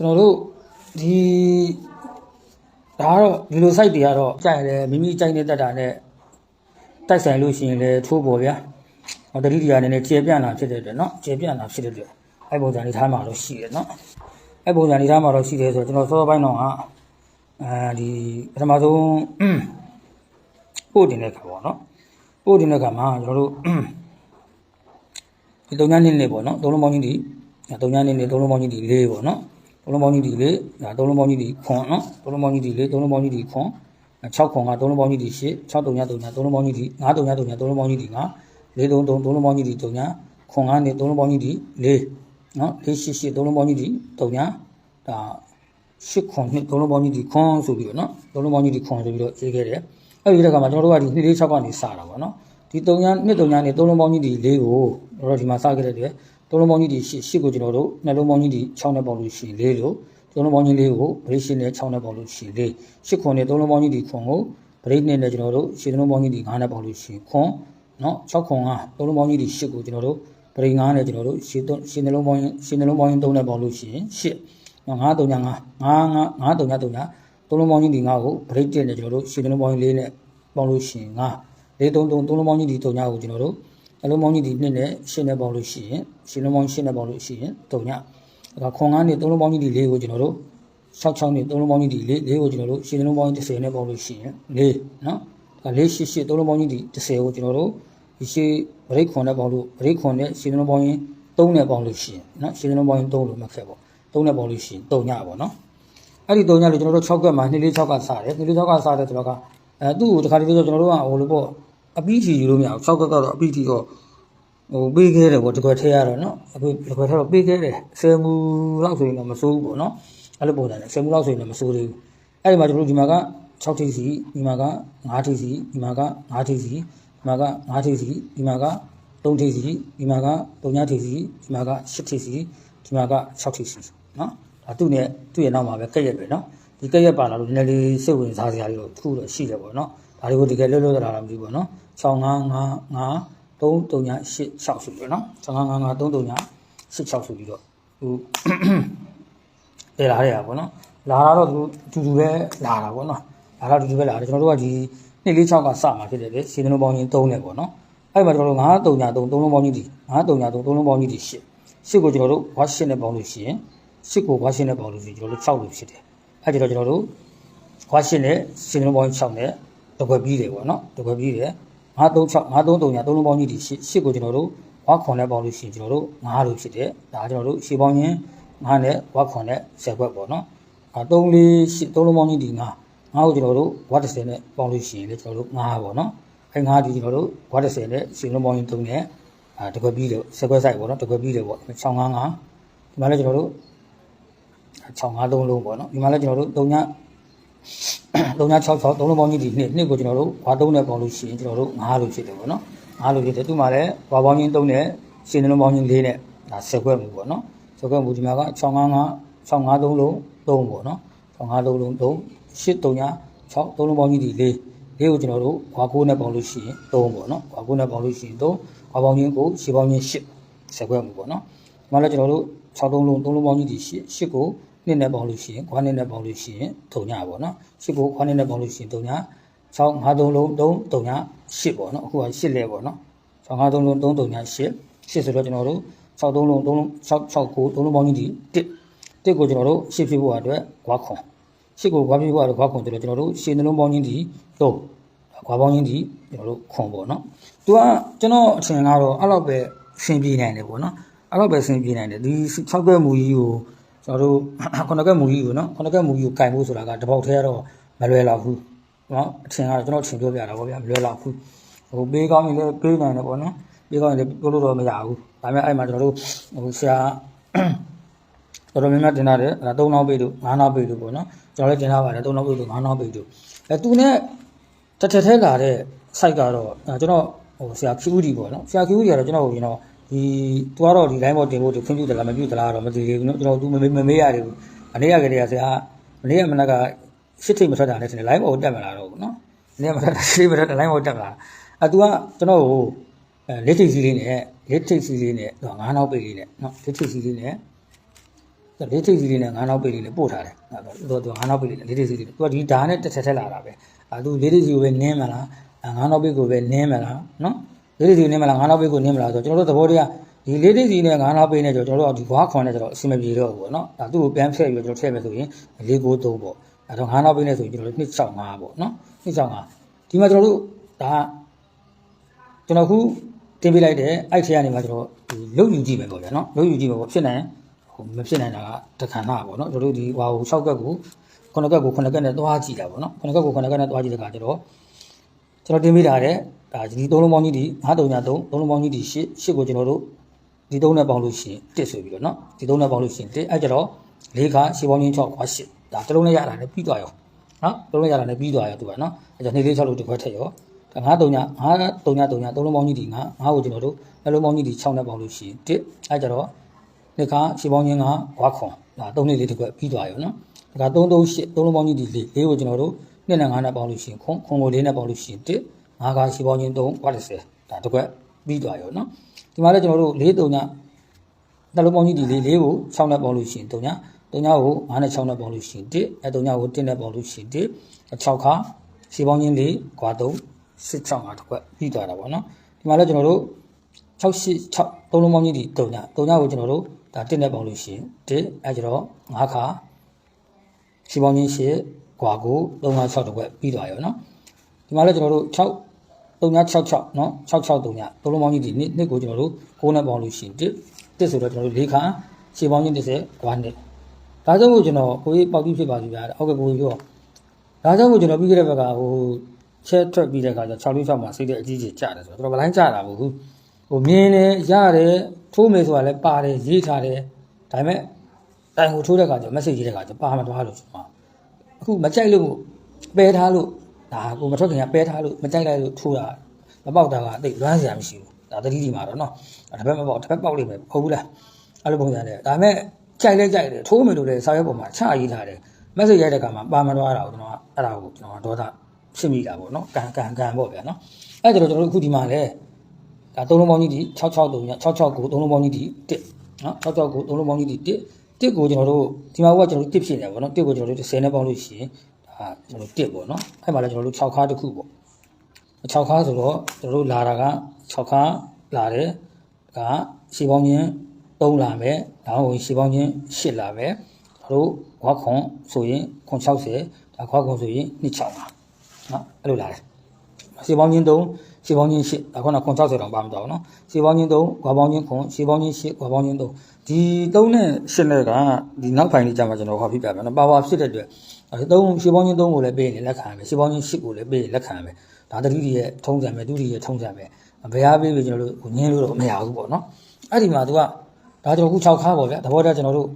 ကျွန်တော်တို့ဒီဒါကတော့ဒီလို site တွေကတော့ကြိုက်တယ်မိမိကြိုက်နေတတ်တာနဲ့တိုက်ဆိုင်လို့ရှိရင်လည်းထိုးပေါ်ဗျာဟောတတိတရားနည်းနည်းကျေပြန့်လာဖြစ်တဲ့အတွက်เนาะကျေပြန့်လာဖြစ်တဲ့အတွက်အဲ့ပုံစံလေးထားမှာတော့ရှိတယ်เนาะအဲ့ပုံစံလေးထားမှာတော့ရှိတယ်ဆိုတော့ကျွန်တော်စောစောပိုင်းတော့ကအဲဒီပထမဆုံးပို့တင်တဲ့ခါပေါ့เนาะပို့တင်တဲ့ခါမှာကျွန်တော်တို့ ဒီတုံညာနည်းနည်းပေါ့နော်သုံးလုံးပေါင်းကြီးဒီတုံညာနည်းနည်းသုံးလုံးပေါင်းကြီးဒီလေးပေါ့နော်သုံး လုံးပေါင်းကြီးဒီလေးဒါသုံးလုံးပေါင်းကြီးဒီခွန်နော်သုံးလုံးပေါင်းကြီးဒီလေးသုံးလုံးပေါင်းကြီးဒီခွန်6ခွန်ကသုံးလုံးပေါင်းကြီးဒီ8 6တုံညာတုံညာသုံးလုံးပေါင်းကြီးဒီ9တုံညာတုံညာသုံးလုံးပေါင်းကြီးဒီ9 4 3 3သုံးလုံးပေါင်းကြီးဒီတုံညာခွန်ကနေသုံးလုံးပေါင်းကြီးဒီ4နော်4 8 8သုံးလုံးပေါင်းကြီးဒီတုံညာဒါ8ခွန်နှစ်သုံးလုံးပေါင်းကြီးဒီခွန်ဆိုပြီးတော့နော်သုံးလုံးပေါင်းကြီးဒီခွန်ဆိုပြီးတော့ရေးခဲ့တယ်အဲ့ဒီတက်ကမှကျွန်တော်တို့ကဒီ2 4 6ကနေစတာပေါ့နော်ဒီ3ညနှစ်3ညနေ3လုံးပေါင်းကြီးဒီ၄ကိုကျွန်တော်တို့ဒီမှာစခဲ့တဲ့ အတွက်3လုံးပေါင်းကြီးဒီ8 8ကိုကျွန်တော်တို့နှလုံးပေါင်းကြီးဒီ6နဲ့ပေါင်းလို့ရှိရင်၄လို့3လုံးပေါင်းကြီး၄ကိုဗရိတ်8နဲ့6နဲ့ပေါင်းလို့ရှိရင်၄8ခွန်နဲ့3လုံးပေါင်းကြီးဒီခွန်ကိုဗရိတ်2နဲ့ကျွန်တော်တို့8လုံးပေါင်းကြီးဒီ9နဲ့ပေါင်းလို့ရှိရင်ခွန်နော်6ခွန်က3လုံးပေါင်းကြီးဒီ8ကိုကျွန်တော်တို့ဗရိတ်9နဲ့ကျွန်တော်တို့8 8နှလုံးပေါင်း8နှလုံးပေါင်း3နဲ့ပေါင်းလို့ရှိရင်8နော်9 3ည9 9 9 9 3ည3ည3လုံးပေါင်းကြီးဒီ9ကိုဗရိတ်1နဲ့ကျွန်တော်တို့8နှလုံးပေါင်း4နဲ့ပေါင်းလို့ရှိရင်9လေးသုံးသုံးသုံးလုံးပေါင်းကြီးဒီတုံညာကိုကျွန်တော်တို့ အလုံးပေါင်းကြီးဒီနှစ်နဲ့ရှင်းနဲ့ပေါင်းလို့ရှိရင်ရှင်းလုံးပေါင်းရှင်းနဲ့ပေါင်းလို့ရှိရင်တုံညာဒါခွန်ကားနဲ့သုံးလုံးပေါင်းကြီးဒီလေးကိုကျွန်တော်တို့66နဲ့သုံးလုံးပေါင်းကြီးဒီလေးလေးကိုကျွန်တော်တို့ရှင်းလုံးပေါင်း30နဲ့ပေါင်းလို့ရှိရင်လေးနော်ဒါလေးရှစ်ရှစ်သုံးလုံးပေါင်းကြီးဒီ30ကိုကျွန်တော်တို့ဒီရှေးဗရိတ်ခွန်နဲ့ပေါင်းလို့ဗရိတ်ခွန်နဲ့ရှင်းလုံးပေါင်းရင်3နဲ့ပေါင်းလို့ရှိရင်နော်ရှင်းလုံးပေါင်းရင်3လို့မှတ်ခဲ့ပေါ့3နဲ့ပေါင်းလို့ရှိရင်တုံညာပေါ့နော်အဲ့ဒီတုံညာလို့ကျွန်တော်တို့6ကက်မှာ2 4 6ကစားတယ်2 4 6ကစားတယ်ဆိုတော့ကအဲသူ့ကိုတခါတလေဆိုကျွန်တော်တို့ကဟိုလိုပေါ့ အပီးထီယူလို့မရဘူး၆ကက်ကတော့အပီးထီတော့ဟိုပေးခဲ့တယ်ပေါ့တကွက်ထဲရတော့နော်အခုတကွက်ထဲတော့ပေးခဲ့တယ်ဆယ်မူလောက်ဆိုရင်တော့မစိုးဘူးပေါ့နော်အဲ့လိုပုံစံနဲ့ဆယ်မူလောက်ဆိုရင်လည်းမစိုးသေးဘူးအဲ့ဒီမှာကျွန်တော်တို့ဒီမှာက6ထိပ်စီဒီမှာက9ထိပ်စီဒီမှာက9ထိပ်စီဒီမှာက9ထိပ်စီဒီမှာက3ထိပ်စီဒီမှာက3ထိပ်စီဒီမှာက10ထိပ်စီဒီမှာက6ထိပ်စီနော်ဒါသူ့နဲ့သူ့ရဲ့နောက်မှာပဲကက်ရက်ပဲနော်ဒီကက်ရက်ပါလာလို့နည်းနည်းလေးစိတ်ဝင်စားစရာလေးတော့တစ်ခုတော့ရှိတယ်ပေါ့နော် ဒါတွေကိုတကယ်လွတ်လွတ်သလားမသိဘူးပေါ့နော်6555 33986ဆိုပြီးတော့နော်6555 33986ဆိုပြီးတော့ဟိုတည်လာတဲ့ဟာပေါ့နော်လာတာတော့သူအတူတူပဲလာတာပေါ့နော်လာတော့အတူတူပဲလာတယ်ကျွန်တော်တို့ကဒီ246ကစမှာဖြစ်တယ်လေရှင်းလုံးပေါင်းချင်း3နဲ့ပေါ့နော်အဲ့မှာကျွန်တော်တို့939 3လုံးပေါင်းချင်းဒီ939 3လုံးပေါင်းချင်းဒီ8 8ကိုကျွန်တော်တို့ဝါရှင်းနဲ့ပေါင်းလို့ရှိရင်8ကိုဝါရှင်းနဲ့ပေါင်းလို့ရှိရင်ကျွန်တော်တို့6လို့ဖြစ်တယ်အဲ့ဒါတော့ကျွန်တော်တို့ဝါရှင်းနဲ့ရှင်းလုံးပေါင်း6နဲ့ တကွက်ပြီးတယ်ပေါ့နော်တကွက်ပြီးတယ်936 933ညာ3လုံးပေါင်းကြီးဒီ8 8ကိုကျွန်တော်တို့ဝါခွန်နဲ့ပေါင်းလို့ရှိရင်ကျွန်တော်တို့9လို့ဖြစ်တယ်ဒါကျွန်တော်တို့ရှေ့ပေါင်းချင်း9နဲ့ဝါခွန်နဲ့10ခွက်ပေါ့နော်အဲ3 4 8 3လုံးပေါင်းကြီးဒီ9 9ကိုကျွန်တော်တို့ဝါ30နဲ့ပေါင်းလို့ရှိရင်လေကျွန်တော်တို့9ပေါ့နော်အဲ9ဒီကျွန်တော်တို့ဝါ30နဲ့ရှေ့လုံးပေါင်းချင်း3နဲ့အဲတကွက်ပြီးတယ်10ခွက်ဆိုင်ပေါ့နော်တကွက်ပြီးတယ်ပေါ့655ဒီမှာလည်းကျွန်တော်တို့653လုံးပေါ့နော်ဒီမှာလည်းကျွန်တော်တို့3ည 3966သုံးလုံးပေါင်းကြီးဒီနှစ်နှစ်ကိုကျွန်တော်တို့ဝါသုံးနဲ့ပေါင်းလို့ရှိရင်ကျွန်တော်တို့9လို့ဖြစ်တယ်ပေါ့နော်9လို့ဖြစ်တယ်သူမှလည်းဝါပေါင်းချင်း3နဲ့ရှင်းလုံးပေါင်းချင်း4နဲ့ဒါ10ခွက်မှုပေါ့နော်10ခွက်မှုဒီမှာက655 653လုံး3ပေါ့နော်653လုံး3 8 3ည6သုံးလုံးပေါင်းကြီးဒီ4လေးကိုကျွန်တော်တို့ဝါ9နဲ့ပေါင်းလို့ရှိရင်3ပေါ့နော်ဝါ9နဲ့ပေါင်းလို့ရှိရင်3ဝါပေါင်းချင်းကိုရှင်းပေါင်းချင်း8 10ခွက်မှုပေါ့နော်ဒီမှာလည်းကျွန်တော်တို့6သုံးလုံး3လုံးပေါင်းကြီးဒီ8 8ကို နှစ်နဲ့ပေါင်းလို့ရှိရင်ခွားနှစ်နဲ့ပေါင်းလို့ရှိရင်ထုံညပေါ့နော်ရှစ်ကိုခွားနှစ်နဲ့ပေါင်းလို့ရှိရင်ထုံည6 5 3လုံး3ထုံည8ပေါ့နော်အခုက8လဲပေါ့နော်6 5 3လုံး3ထုံည8 8ဆိုတော့ကျွန်တော်တို့6 3လုံး3လုံး6 6ကို3လုံးပေါင်းကြီးဒီ1 1ကိုကျွန်တော်တို့8ဖြစ်ဖို့အတွက်ခွာခွန်8ကိုခွာဖြစ်ဖို့အတွက်ခွာခွန်ဆိုတော့ကျွန်တော်တို့ရှင်းနှလုံးပေါင်းကြီးဒီ3ခွာပေါင်းကြီးဒီကျွန်တော်တို့ခွန်ပေါ့နော်သူကကျွန်တော်အထင်ကတော့အဲ့လောက်ပဲဆင်ပြေနိုင်တယ်ပေါ့နော်အဲ့လောက်ပဲဆင်ပြေနိုင်တယ်ဒီ6ကဲမူကြီးကို ကျွန်တော်တို့ခုနကမူကြီးကိုနော်ခုနကမူကြီးကိုကင်ဖို့ဆိုတာကတပေါက်သေးတော့မလွယ်တော့ဘူးနော်အထင်ကတော့ကျွန်တော်ထင်ပြောပြတာပေါ့ဗျာမလွယ်တော့ဘူးဟိုပေးကောင်းရင်လည်းပေးနိုင်တယ်ပေါ့နော်ပေးကောင်းရင်လည်းပြောလို့တော့မရဘူးဒါပေမဲ့အဲ့မှာကျွန်တော်တို့ဟိုဆရာတော်တော်များများတင်ထားတယ်အဲ့ဒါ3နောက်ပေးလို့5နောက်ပေးလို့ပေါ့နော်ကျွန်တော်လည်းတင်ထားပါတယ်3နောက်ပေးလို့5နောက်ပေးလို့အဲသူနဲ့တစ်ထက်ထဲလာတဲ့ site ကတော့ကျွန်တော်ဟိုဆရာ QD ပေါ့နော်ဆရာ QD ကတော့ကျွန်တော်ဟိုကျွန်တော် ဒီသူကတော့ဒီတိုင်းပေါ်တင်ဖို့ဒီခွင့်ပြုသလားမပြုသလားတော့မသိသေးဘူးနော်ကျွန်တော်သူမမေးမမေးရသေးဘူးအနည်းရကလေးကဆရာမနေ့ကမနက်ကရှစ်ထိပ်မထွက်တာနဲ့ဆင်းလိုင်းပေါ်တက်မလာတော့ဘူးနော်နည်းမထွက်တာရှစ်မထွက်တာလိုင်းပေါ်တက်လာအဲ तू ကကျွန်တော်ကိုအဲလက်ထိပ်စီးလေးနဲ့လက်ထိပ်စီးလေးနဲ့ငါးနောက်ပိတ်လေးနဲ့နော်လက်ထိပ်စီးလေးနဲ့လက်ထိပ်စီးလေးနဲ့ငါးနောက်ပိတ်လေးနဲ့ပို့ထားတယ်သူကသူကငါးနောက်ပိတ်လေးနဲ့လက်ထိပ်စီးလေးသူကဒီဓာတ်နဲ့တစ်ထက်ထက်လာတာပဲအဲ तू လက်ထိပ်စီးကိုပဲနင်းမလားငါးနောက်ပိတ်ကိုပဲနင်းမလားနော် လေးထိပ်စီနင်းမလားငါးနောက်ပိတ်ကိုနင်းမလားဆိုတော့ကျွန်တော်တို့သဘောတရားဒီလေးထိပ်စီနဲ့ငါးနောက်ပိတ်နဲ့ကျွန်တော်တို့ကဒီဘွားခွန်နဲ့ကျွန်တော်အဆင်မပြေတော့ဘူးပေါ့နော်ဒါသူ့ကိုပြန်ဖျက်ပြီးတော့ကျွန်တော်ထည့်မယ်ဆိုရင်လေးကိုသုံးပေါ့အဲတော့ငါးနောက်ပိတ်နဲ့ဆိုရင်ကျွန်တော်တို့265ပေါ့နော်265ဒီမှာကျွန်တော်တို့ဒါကျွန်တော်ခုတင်ပေးလိုက်တဲ့အဲ့ထဲကနေမှကျွန်တော်ဒီလုတ်ယူကြည့်မယ်ပေါ့ဗျာနော်လုတ်ယူကြည့်မယ်ပေါ့ဖြစ်နိုင်ဟိုမဖြစ်နိုင်တာကတခဏပေါ့နော်ကျွန်တော်တို့ဒီဟွာဟို6ကက်ကို9ကက်ကို9ကက်နဲ့သွားကြည့်တာပေါ့နော်9ကက်ကို9ကက်နဲ့သွားကြည့်တဲ့အခါကျတော့ကျွန်တော်တင်ပေးထားတဲ့ ဒါဒီသုံးလုံးပေါင်းကြီးဒီ5333သုံးလုံးပေါင်းကြီးဒီ8 8ကိုကျွန်တော်တို့ဒီသုံးနဲ့ပေါင်းလို့ရှိရင်1ဆိုပြီးတော့နော်ဒီသုံးနဲ့ပေါင်းလို့ရှိရင်1အဲ့ကျတော့၄ခါရှင်းပေါင်းချင်း6ခွာ8ဒါတစ်လုံးနဲ့ရတာလည်းပြီးသွားရောနော်တစ်လုံးနဲ့ရတာလည်းပြီးသွားရောသူကနော်အဲ့ကျနေလေး6လို့တစ်ခွက်ထည့်ရောဒါ9 3 9 3 3 3သုံးလုံးပေါင်းကြီးဒီ9 9ကိုကျွန်တော်တို့နှလုံးပေါင်းကြီးဒီ6နဲ့ပေါင်းလို့ရှိရင်1အဲ့ကျတော့ဒီခါရှင်းပေါင်းချင်းကဝါခွန်ဒါသုံးလေးလေးတစ်ခွက်ပြီးသွားရောနော်ဒါက3 3 8သုံးလုံးပေါင်းကြီးဒီ4 4ကိုကျွန်တော်တို့2နဲ့9နဲ့ပေါင်းလို့ရှိရင်ခွန်ခွန်ကို4နဲ့ပေါင်းလို့ရှိရင်1 5ကားရှင်းပေါင်းချင်း3ဝါ30ဒါတစ်ခွက်ပြီးသွားရောနော်ဒီမှာလည်းကျွန်တော်တို့4 3ညနှလုံးပေါင်းကြီးဒီ4 4ကို6နဲ့ပေါင်းလို့ရှိရင်3ည3ညကို9နဲ့6နဲ့ပေါင်းလို့ရှိရင်1အဲ3ညကို1နဲ့ပေါင်းလို့ရှိရင်1 6ခါရှင်းပေါင်းချင်း4ခွာ3 6 6 5တစ်ခွက်ပြီးသွားတာပေါ့နော်ဒီမှာလည်းကျွန်တော်တို့6 8 6သုံးလုံးပေါင်းကြီးဒီ3ည3ညကိုကျွန်တော်တို့ဒါ1နဲ့ပေါင်းလို့ရှိရင်1အဲကျတော့5ခါရှင်းပေါင်းချင်း8ခွာကို3 5 6တစ်ခွက်ပြီးသွားရောနော်ဒီမှာလည်းကျွန်တော်တို့6 3966နော်6639သုံးလုံးပေါင်းကြီးဒီနှစ်ကိုကျွန်တော်တို့9နဲ့ပေါင်းလို့ရှိရင်တစ်တစ်ဆိုတော့ကျွန်တော်တို့၄ခါခြေပေါင်းချင်း30ဂွားနဲ့ဒါကြောင့်မို့ကျွန်တော်ကိုကြီးပေါက်ပြီးဖြစ်ပါပြီဗျာဟုတ်ကဲ့ကိုကြီးပြောဒါကြောင့်မို့ကျွန်တော်ပြီးခဲ့တဲ့ဘက်ကဟိုချက်ထွက်ပြီးတဲ့အခါကျ6လေး6မှာစိတ်တဲ့အကြီးကြီးကြတယ်ဆိုတော့ကျွန်တော်ဘလိုင်းကြတာမဟုတ်ဘူးဟိုမြင်းနေရတယ်ထိုးမယ်ဆိုတာလည်းပါတယ်ရေးထားတယ်ဒါပေမဲ့တိုင်ကိုထိုးတဲ့အခါကျ message ရေးတဲ့အခါကျပါမသွားလို့ကျွန်တော်အခုမကြိုက်လို့ပယ်ထားလို့ ဒါကိုမထွက်ခင်ကပဲထားလို့မကြိုက်လိုက်လို့ထိုးတာမပေါက်တာကအသိလွမ်းစရာမရှိဘူးဒါတတိတိမှာတော့နော်တစ်ဖက်မပေါက်တစ်ဖက်ပေါက်လိမ့်မယ်ဟုတ်ဘူးလားအဲ့လိုပုံစံနဲ့ဒါပေမဲ့ကြိုက်လဲကြိုက်တယ်ထိုးမယ်လို့လည်းစာရွက်ပေါ်မှာချရေးထားတယ် message ရိုက်တဲ့အခါမှာပါမသွားတာကိုကျွန်တော်အဲ့ဒါကိုကျွန်တော်ဒေါသဖြစ်မိတာပေါ့နော်ကန်ကန်ကန်ပေါ့ဗျာနော်အဲ့ဒါတော့ကျွန်တော်တို့အခုဒီမှာလဲဒါသုံးလုံးပေါင်းကြီးဒီ663ည669သုံးလုံးပေါင်းကြီးဒီ1နော်669သုံးလုံးပေါင်းကြီးဒီ1 1ကိုကျွန်တော်တို့ဒီမှာကကျွန်တော်တို့1ဖြစ်နေပါဘောနော်1ကိုကျွန်တော်တို့10နဲ့ပေါင်းလို့ရှိရင် ဒါကျွန်တော်တို့1ပေါ့နော်အဲ့မှာလည်းကျွန်တော်တို့6ခါတစ်ခုပေါ့6ခါဆိုတော့ကျွန်တော်တို့လာတာက6ခါလာတယ်ဒါကရှေးပေါင်းချင်း3လာမယ်ဒါမှမဟုတ်ရှေးပေါင်းချင်း8လာမယ်ကျွန်တော်တို့ခွာခွန်ဆိုရင်ခွန်60ဒါခွာခွန်ဆိုရင်265နော်အဲ့လိုလာတယ်ရှေးပေါင်းချင်း3ရှေးပေါင်းချင်း8အခုနခွန်60တောင်ပါမတော့နော်ရှေးပေါင်းချင်း3ခွာပေါင်းချင်းခွန်ရှေးပေါင်းချင်း8ခွာပေါင်းချင်း3ဒီ3နဲ့8နဲ့ကဒီနောက်ပိုင်းလေးကြာမှကျွန်တော်ဟောပြပြမယ်နော်ပါဝါဖြစ်တဲ့အတွက် အဲ3ရှေးပေါင်းချင်း3ကိုလည်းပေးရင်လက်ခံရမယ်ရှေးပေါင်းချင်း8ကိုလည်းပေးရင်လက်ခံရမယ်ဒါတတိတိရဲ့ထုံးစံပဲဒုတိယရဲ့ထုံးစံပဲဘယ်အားပေးပြီးကျွန်တော်တို့ညင်းလို့တော့မရဘူးပေါ့နော်အဲ့ဒီမှာသူကဒါကျွန်တော်ခု6ခါပေါ့ဗျာသဘောတရားကျွန်တော်တို့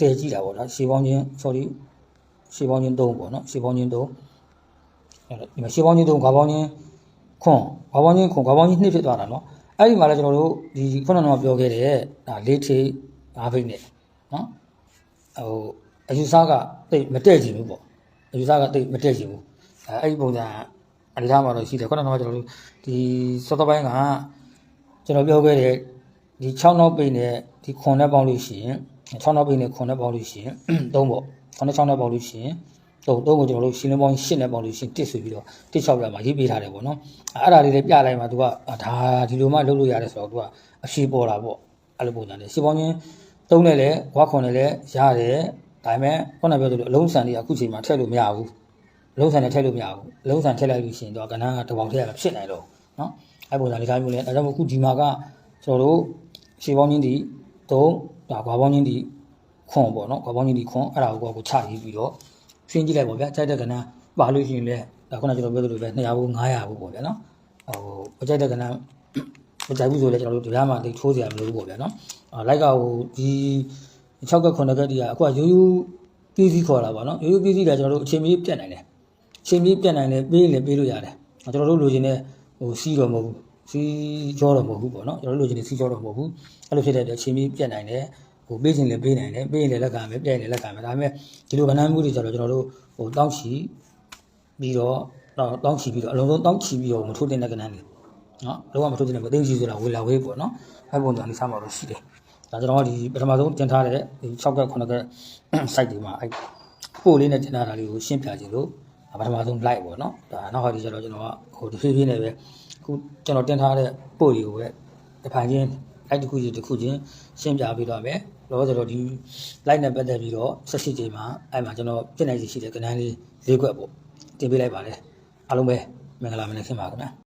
တည်ကြည့်တာပေါ့နော်ရှေးပေါင်းချင်း sorry ရှေးပေါင်းချင်း3ပေါ့နော်ရှေးပေါင်းချင်း3အဲ့ဒီမှာရှေးပေါင်းချင်း3ခွာပေါင်းချင်းခွန်ခွာပေါင်းချင်းခွန်ခွာပေါင်းချင်း2ဖြစ်သွားတာနော်အဲ့ဒီမှာလည်းကျွန်တော်တို့ဒီခုနကတော့ပြောခဲ့တဲ့ဒါ၄ထိပ်၅ဖိတ်နဲ့နော်ဟို အယူဆကတိတ်မတည့်ချင်ဘူးပေါ့အယူဆကတိတ်မတည့်ချင်ဘူးအဲအဲ့ဒီပုံစံအနေထားမှာတော့ရှိတယ်ခုနကတော့ကျွန်တော်တို့ဒီစောစောပိုင်းကကျွန်တော်ပြောခဲ့တဲ့ဒီ6နောက်ပိတ်နဲ့ဒီခွန်နဲ့ပေါင်းလို့ရှိရင်6နောက်ပိတ်နဲ့ခွန်နဲ့ပေါင်းလို့ရှိရင်3ပေါ့ခွန်နဲ့6နဲ့ပေါင်းလို့ရှိရင်တော့တော့ကိုကျွန်တော်တို့ရှင်းလင်းပေါင်း8နဲ့ပေါင်းလို့ရှိရင်1ဆိုပြီးတော့1 6ပြမှာရေးပေးထားတယ်ပေါ့နော်အဲ့ဒါလေးလည်းပြလိုက်မှာ तू ကဒါဒီလိုမှလုပ်လို့ရတယ်ဆိုတော့ तू ကအဖြေပေါ်တာပေါ့အဲ့လိုပုံစံနဲ့ရှင်းပေါင်းချင်း3နဲ့လည်းဝါခွန်နဲ့လည်းရတယ် ဒါပေမဲ့ခုနပြောသလိုအလုံးစံတွေကအခုချိန်မှာထည့်လို့မရဘူးအလုံးစံနဲ့ထည့်လို့မရဘူးအလုံးစံထည့်လိုက်လို့ရှိရင်တော့ကဏ္ဍကတပေါင်ထည့်ရတာဖြစ်နိုင်တော့နော်အဲ့ပုံစံလေးထားမျိုးလဲဒါကြောင့်မို့အခုဒီမှာကကျွန်တော်တို့ရှေ့ပေါင်းချင်းဒီ3ဒါကွာပေါင်းချင်းဒီခွန်ပေါ့နော်ကွာပေါင်းချင်းဒီခွန်အဲ့ဒါကိုကိုချရေးပြီးတော့ရှင်းကြည့်လိုက်ပေါ့ဗျာကြိုက်တဲ့ကဏ္ဍပါလို့ရှိရင်လည်းဒါခုနကျွန်တော်ပြောသလိုပဲ200ဘူး900ဘူးပေါ့ဗျာနော်ဟိုမကြိုက်တဲ့ကဏ္ဍမကြိုက်ဘူးဆိုလည်းကျွန်တော်တို့တရားမှတိတ်ထိုးစရာမလိုဘူးပေါ့ဗျာနော်အာလိုက်ကဟိုဒီ 6က9ကတည်းကအခုကရိုးရိုးပြည့်စည်ခေါ်တာပါနော်ရိုးရိုးပြည့်စည်တာကျွန်တော်တို့အချိန်မီပြတ်နိုင်တယ်အချိန်မီပြတ်နိုင်တယ်ပေးရင်လည်းပေးလို့ရတယ်ကျွန်တော်တို့လိုချင်တဲ့ဟိုစီးတော့မဟုတ်ဘူးစီးကြောတော့မဟုတ်ဘူးပေါ့နော်ကျွန်တော်တို့လိုချင်တဲ့စီးကြောတော့မဟုတ်ဘူးအဲ့လိုဖြစ်တဲ့အတွက်အချိန်မီပြတ်နိုင်တယ်ဟိုပေးချင်လည်းပေးနိုင်တယ်ပေးရင်လည်းလက်ခံမယ်ပြည့်ရင်လည်းလက်ခံမယ်ဒါပေမဲ့ဒီလိုဗနန်းမှုတွေကျတော့ကျွန်တော်တို့ဟိုတောင်းချီပြီးတော့တော့တောင်းချီပြီးတော့အလုံးစုံတောင်းချီပြီးတော့မထိုးတဲ့ကဏ္ဍလေးနော်လုံးဝမထိုးတဲ့ကသိန်းချီဆိုတာဝေလာဝေးပေါ့နော်အဲ့ပုံစံလေးစမှာတော့ရှိတယ် ဒါကျွန်တော်ကဒီပထမဆုံးတင်ထားတဲ့ဒီ6ကက်9ကက် site တွေမှာအဲ့ပို့လေးနဲ့တင်ထားတာလေးကိုရှင်းပြခြင်းလို့ဒါပထမဆုံး like ပေါ့နော်ဒါနောက်ဟာဒီကျတော့ကျွန်တော်ကဟိုဒီဖြည်းဖြည်းနဲ့ပဲအခုကျွန်တော်တင်ထားတဲ့ပို့တွေကိုပဲတစ်ဖန်ချင်း like တစ်ခုချင်းတစ်ခုချင်းရှင်းပြပေးတော့မယ်လောဆိုတော့ဒီ like နဲ့ပတ်သက်ပြီးတော့ဆက်ရှိချိန်မှာအဲ့မှာကျွန်တော်ပြင်နိုင်စီရှိတဲ့ကဏ္ဍလေး၄ခွက်ပေါ့တင်ပေးလိုက်ပါတယ်အားလုံးပဲမင်္ဂလာမင်္ဂလာခင်ပါခင်ဗျာ